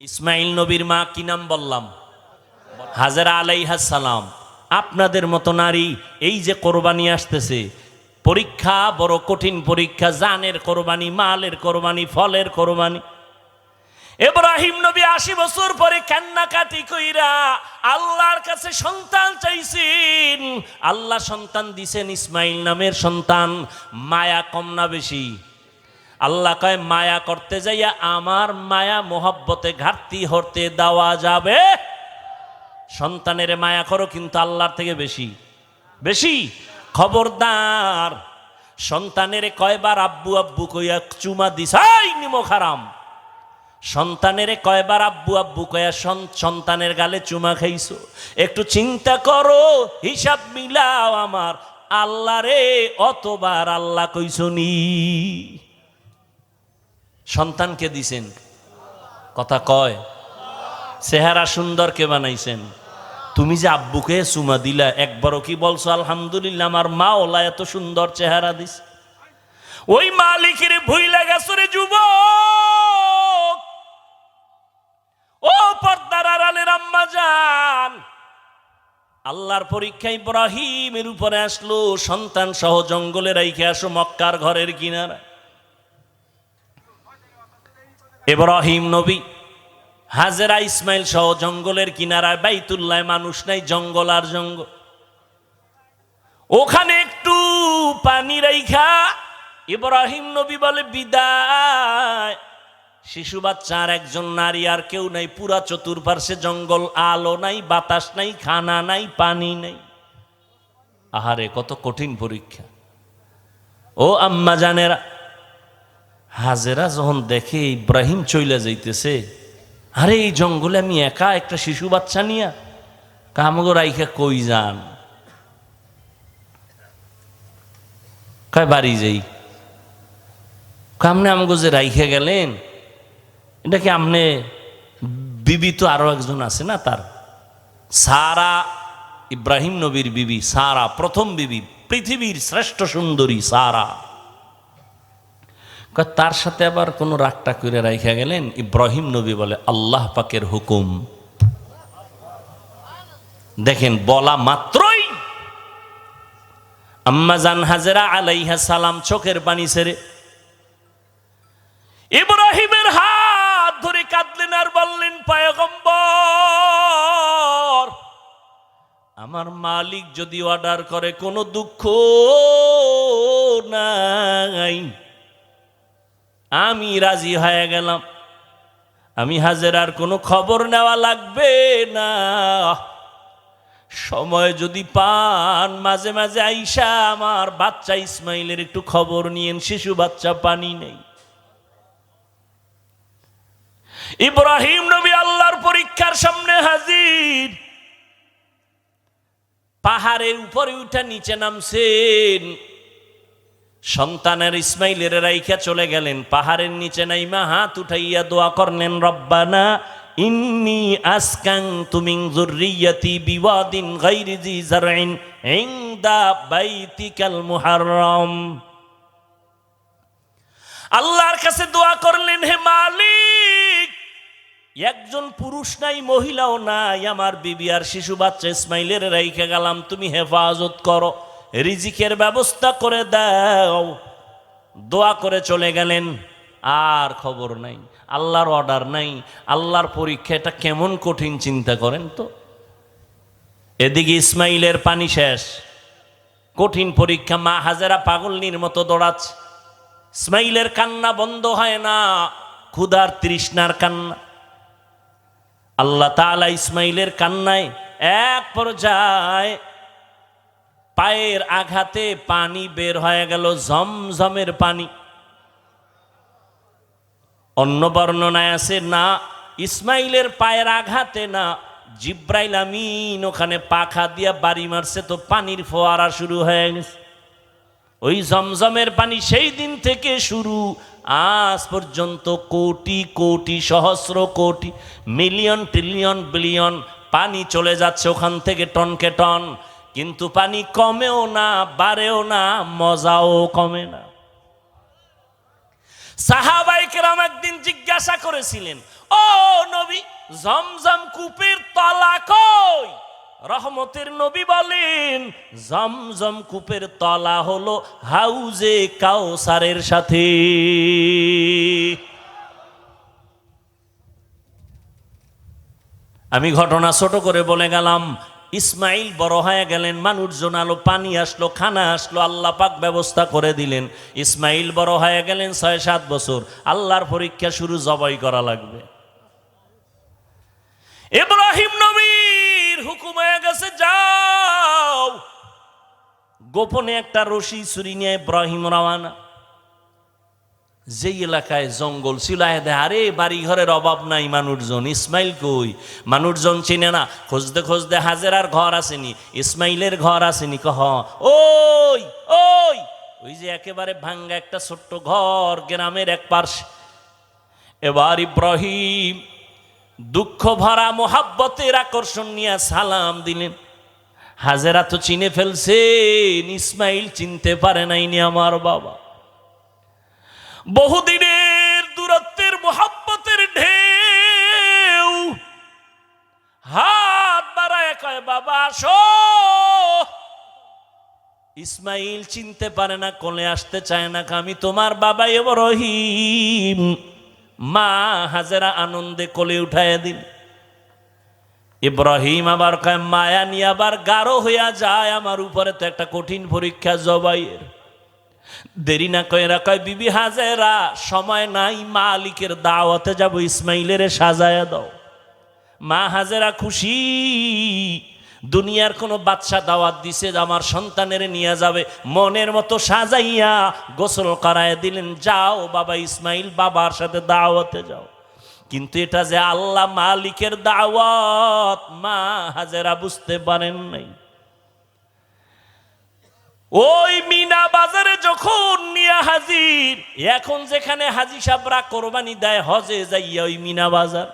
ইসমাইল নবীর মা কি নাম বললাম? হাজারা আলাইহা সালাম। আপনাদের মতো নারী এই যে কোরবানি আসতেছে, পরীক্ষা বড় কঠিন পরীক্ষা, জানের কোরবানি, মালের কোরবানি, ফলের কোরবানি। এব্রাহিম নবী আশি বছর পরে কান্নাকাটি কইরা আল্লাহর কাছে সন্তান চাইছেন। আল্লাহ সন্তান দিছেন ইসমাইল নামের সন্তান, মায়া কম না বেশি। আল্লাহ কয়, মায়া করতে যাইয়া আমার মায়া মোহব্বতে ঘাটতি হতে দেওয়া যাবে। সন্তানের মায়া করো কিন্তু আল্লাহর থেকে বেশি। বেশি? খবরদার। সন্তানের কয়বার আব্বু আব্বু কইয়া চুমা দিছাই নিমো খারাম। সন্তানের কয়বার আব্বু আব্বু কয়া সন- সন্তানের গালে চুমা খাইছো। একটু চিন্তা করো, হিসাব মিলাও আমার। আল্লাহ রে, অতবার আল্লাহ কইসনি। সন্তানকে দিছেন। কথা কয়, চেহারা সুন্দর কে বানাইছেন? তুমি যে আব্বুকে চুমা দিলা, একবারও কি বলছো, আলহামদুলিল্লাহ, আমার মা ওলা এত সুন্দর চেহারা দিস ওই মালিকের ভুইলা গেছো রে যুবক, ও পর্দার আড়ালের আম্মা যান আল্লাহর পরীক্ষা ইব্রাহিমের উপরে আসলো, সন্তান সহ জঙ্গলে রাইখে আসো, মক্কার ঘরের কিনারা। ইব্রাহিম নবী, হাজেরা ইসমাইল সহ জঙ্গলের কিনারায় বাইতুল্লাহ মানুষ নাই, জঙ্গল আর জঙ্গল। ওখানে একটু পানি রাইখা ইব্রাহিম নবী বলে, বিদায়। শিশু বাচ্চার একজন নারী আর কেউ নাই, পুরা চতুর্পার্শ্বে জঙ্গল, আলো নাই, বাতাস নাই, খানা নাই, পানি নাই। আহারে, কত কঠিন পরীক্ষা। ও আম্মা জানেরা হাজেরা যখন দেখে ইব্রাহিম চইলা যাইতেছে, আরে, এই জঙ্গলে আমি একা একটা শিশু বাচ্চা নিয়া কামগো রাইখা কই যান? কয়, বাড়ি যাই। কামনে আমগো যে রাইখে গেলেন, এটা কি আমনে বিবি তো আরও একজন আছে না তার? সারা ইব্রাহিম নবীর বিবি, সারা, প্রথম বিবি, পৃথিবীর শ্রেষ্ঠ সুন্দরী সারা। তার সাথে আবার কোনো রাগটা করে রাইখা গেলেন? ইব্রাহিম নবী বলে, আল্লাহ পাকের হুকুম। দেখেন, বলা মাত্রই। আম্মা জান হাজেরা আলাইহা সালাম চোখের পানি ছেড়ে, ইব্রাহিমের হাত ধরে কাঁদলেন আর বললেন, পায়গম্বর, আমার মালিক যদি অর্ডার করে, কোনো দুঃখ নাই। আমি রাজি হয়ে গেলাম। আমি হাজেরার কোনো খবর নেওয়া লাগবে না। সময় যদি পান, মাঝে মাঝে আইসা আমার বাচ্চা ইসমাইলের একটু খবর নিয়েন, শিশু বাচ্চা পানি নেই। ইব্রাহিম নবী আল্লাহর পরীক্ষার সামনে হাজির। পাহাড়ের উপরে উঠে নিচে নামছেন। সন্তানের ইসমাইলের রাইখা চলে গেলেন, পাহাড়ের নিচে নাইমা হাত উঠাইয়া দোয়া করলেন, রব্বানা ইন্নি আসকাং তুমিং জুররিয়াতি বিওয়াদিন গাইরি জি জারইন ইনদা বাইতিকাল মুহাররম। আল্লাহর কাছে দোয়া করলেন, হে মালিক, একজন পুরুষ নাই, মহিলাও নাই, আমার বিবি আর শিশু বাচ্চা ইসমাইলের রাইখে গেলাম, তুমি হেফাজত করো। রিজিকের ব্যবস্থা করে দাও। দোয়া করে চলে গেলেন। আর খবর নাই। আল্লাহর অর্ডার নাই। আল্লাহর পরীক্ষা এটা কেমন কঠিন চিন্তা করেন তো? এদিকে ইসমাইলের পানি শেষ। কঠিন পরীক্ষা, মা হাজারা পাগলনির মতো দৌড়াচ্ছে। ইসমাইলের কান্না বন্ধ হয় না। ক্ষুধার তৃষ্ণার কান্না। আল্লাহ তাআলা ইসমাইলের কান্নায় এক পর্যায়ে পায়ের আঘাতে পানি বের হয়ে গেল, ঝমঝমের পানি। অন্য বর্ণনায় আছে, না, ইসমাইলের পায়ের আঘাতে, না, জিব্রাইল আমিন ওখানে পাখা দিয়া বাড়ি মারছে, তো পানির ফোয়ারা শুরু হয়ে গেছে। ওই জমজমের পানি সেই দিন থেকে শুরু, আজ পর্যন্ত কোটি কোটি, সহস্র কোটি, মিলিয়ন ট্রিলিয়ন বিলিয়ন পানি চলে যাচ্ছে ওখান থেকে টনকে টন। কিন্তু পানি কমেও না, বাড়েও না, মজাও কমে না। সাহাবাই কেরাম একদিন জিজ্ঞাসা করেছিলেন, ও নবী, জমজম কূপের তলা কই? রহমতের নবী বলেন, জমজম কূপের তলা হলো হাউজে কাউসারের সাথে। আমি ঘটনা ছোট করে বলে গেলাম ইসমাইল বড় হয়ে গেলেন, মানুষজন আলো, পানি আসলো, খানা আসলো, আল্লাহ পাক ব্যবস্থা করে দিলেন। ইসমাইল বড় হয়ে গেলেন ছয়, সাত বছর। আল্লাহর পরীক্ষা শুরু জবাই করা লাগবে। ইব্রাহিম নবীর হুকুম হয়ে গেছে, যাও। গোপনে একটা রশি ছুরি নিয়ে ইব্রাহিম রওয়ানা যেই এলাকায় জঙ্গল ছিল আরে আরে বাড়ি ঘরের অভাব নাই মানুষজন, ইসমাইল কই? মানুষজন চিনে না, খোঁজতে খুঁজতে হাজেরার ঘর আসেনি, ইসমাইলের ঘর আসেনি, কহ, ওই ওই! ওই যে একেবারে ভাঙ্গা একটা ছোট্ট ঘর, গ্রামের এক পার্শ্বে এবার ইব্রাহিম দুঃখ ভরা, মোহাব্বতের আকর্ষণ নিয়ে সালাম দিলেন। হাজেরা তো চিনে ফেলছেন, ইসমাইল চিনতে পারে নাইনি আমার বাবা। বহুদিনের দূরত্বের, মোহাব্বতের ঢেউ। হাত বাড়ায় কয়, বাবা, আসো। ইসমাইল চিনতে পারে না, কোলে আসতে চায় না, আমি তোমার বাবা রহিম মা হাজেরা আনন্দে কোলে উঠায় দিন ইব্রাহিম আবার কয়, মায়া নিয়ে আবার গাঢ় হইয়া যায়, আমার উপরে তো একটা কঠিন পরীক্ষা জবাইয়ের। দেরি না কয়রা কয়, বিবি হাজেরা, সময় নাই, মালিকের দাওয়াতে যাব, ইসমাইলের সাজায়া দাও। মা হাজেরা খুশি, দুনিয়ার কোনো বাচ্চা দাওয়াত দিছে আমার সন্তানের নিয়ে যাবে। মনের মতো সাজাইয়া গোসল করায় দিলেন, যাও বাবা ইসমাইল, বাবার সাথে দাওয়াতে যাও। কিন্তু এটা যে আল্লাহ মালিকের দাওয়াত, মা হাজেরা বুঝতে পারেন নাই। ওই মিনা বাজারে যখন নিয়া হাজির, এখন যেখানে হাজি সাবরা কোরবানি দেয়, হজে যাইয়া ওই মিনা বাজার।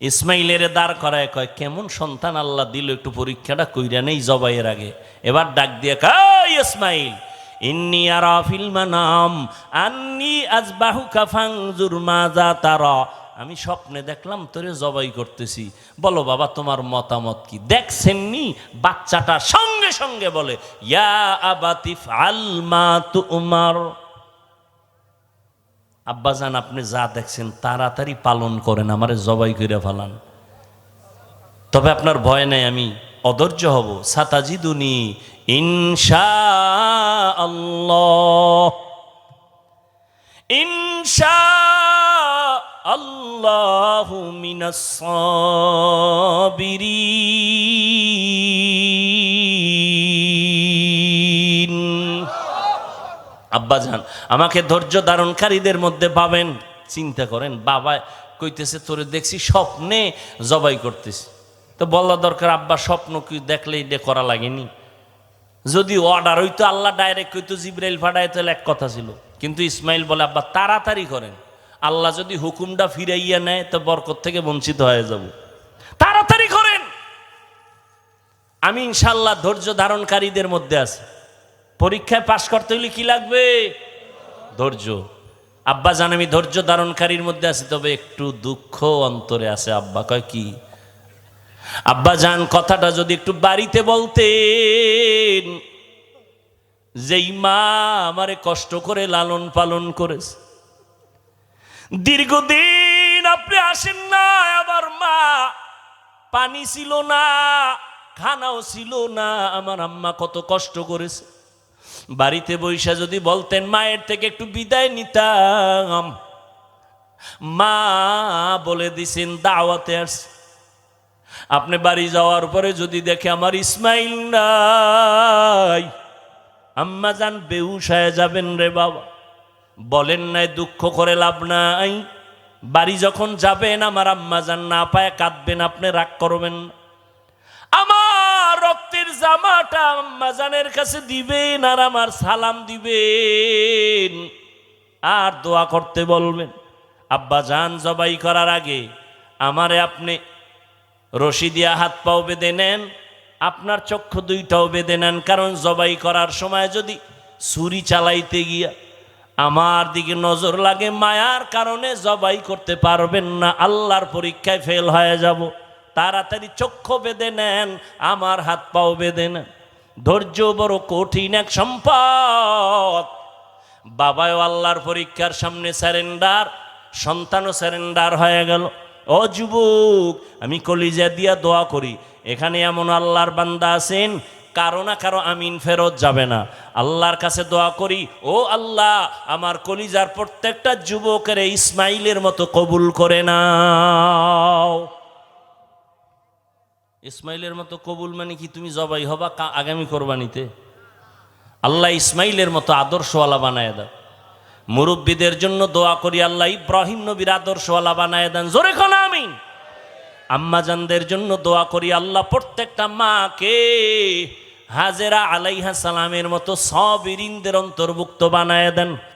ইসমাইলের দাঁড় করায় কয়, কেমন সন্তান আল্লাহ দিল, একটু পরীক্ষাটা কইরা নেই জবাইয়ের আগে। এবার ডাক দিয়ে কয় ইসমাইল, ইন্নি আরা ফিল মানাম, আন্নি আজবাহু কাফাংজুর মাজা তারা। আমি স্বপ্নে দেখলাম তোরে জবাই করতেছি। বলো বাবা, তোমার মতামত কি? দেখছেননি বাচ্চাটা সঙ্গে সঙ্গে বলে, ইয়া আবাতিফ আলমা তু উমার আব্বাজান, আপনি যা দেখছেন তাড়াতাড়ি পালন করেন, আমারে জবাই করে ফেলান। তবে আপনার ভয় নাই, আমি অধৈর্য হব। সাতাজিদুনি ইনশা আল্লাহ ইনশা আল্লাহু মিনাস সাবিরিন আব্বাজান, আমাকে ধৈর্য ধারণকারীদের মধ্যে পাবেন। চিন্তা করেন, বাবা কইতেছে, তোরে দেখছি স্বপ্নে জবাই করতেছি। তো বলা দরকার, আব্বা, স্বপ্ন কি দেখলে এটা করা লাগেনি? যদি অর্ডার হইতো, আল্লাহ ডাইরেক্ট কইতো, জিব্রাইল ফাটায় তাহলে এক কথা ছিল। কিন্তু ইসমাইল বলে, আব্বা, তাড়াতাড়ি করেন। আল্লাহ যদি হুকুমটা ফিরাইয়া নেয়, তো বরকত থেকে বঞ্চিত হয়ে যাব। তাড়াতাড়ি করেন। আমি ইনশাল্লাহ ধৈর্য ধারণকারীদের মধ্যে আছি। পরীক্ষায় পাশ করতে হলে কি লাগবে? ধৈর্য। আব্বা জান, আমি ধৈর্য ধারণকারীর মধ্যে আছি, তবে একটু দুঃখ অন্তরে আছে। আব্বা কয় কি? আব্বা জান, কথাটা যদি একটু বাড়িতে বলতেন, যেই মা আমারে কষ্ট করে লালন পালন করেছে দীর্ঘদিন আপনি আসেন না, আমার মা। পানি ছিল না, খানাও ছিল না। আমার আম্মা কত কষ্ট করেছে। বাড়িতে বৈশা যদি বলতেন, মায়ের থেকে একটু বিদায় নিতাম। মা বলে দিছেন, দাওয়াতে আসছে। আপনি বাড়ি যাওয়ার পরে যদি দেখে আমার ইসমাইল নাই, আম্মা যান হয়ে যাবেন রে বাবা। বলেন নাই, দুঃখ করে লাভ নাই। বাড়ি যখন যাবেন, আমার আম্মা যান, না পায় কাঁদবেন, আপনি রাগ করবেন। আমার রক্তের জামাটা আম্মা জানের কাছে দিবেন আর আমার সালাম দিবেন। আর দোয়া করতে বলবেন, আব্বা জান জবাই করার আগে আমারে আপনি রশি দিয়া হাত পাও বেঁধে নেন, আপনার চক্ষু দুইটাও বেঁধে নেন, কারণ জবাই করার সময় যদি ছুরি চালাইতে গিয়া আমার দিকে নজর লাগে মায়ার কারণে জবাই করতে পারবেন না, আল্লাহর পরীক্ষায় ফেল হয়ে যাব। তাড়াতাড়ি চক্ষু বেঁধে নেন, আমার হাত পাও বেঁধে নেন। ধৈর্য বড় কঠিন এক সম্পদ। বাবাও আল্লাহর পরীক্ষার সামনে স্যারেন্ডার, সন্তানও স্যারেন্ডার হয়ে গেল। ও যুবক, আমি কলিজা দিয়া দোয়া করি, এখানে এমন আল্লাহর বান্দা আছেন কারও না কারও আমিন ফেরত যাবে না। আল্লাহর কাছে দোয়া করি, ও আল্লাহ, আমার কলিজার প্রত্যেকটা যুবকের ইসমাইলের মতো কবুল করে নাও। ইসমাইলের মতো কবুল মানে কি? তুমি জবাই হবা আগামী কোরবানিতে। আল্লাহ ইসমাইলের মতো আদর্শওয়ালা বানায় দেন মুরব্বীদের জন্য দোয়া করি, আল্লাহ ইব্রাহিম নবীর আদর্শওয়ালা বানায় দেন। জোরে কোন আমিন? আম্মাজানদের জন্য দোয়া করি, আল্লাহ প্রত্যেকটা মাকে হাজেরা আলাইহা সালামের মতো সব অন্তর্ভুক্ত বানায় দেন।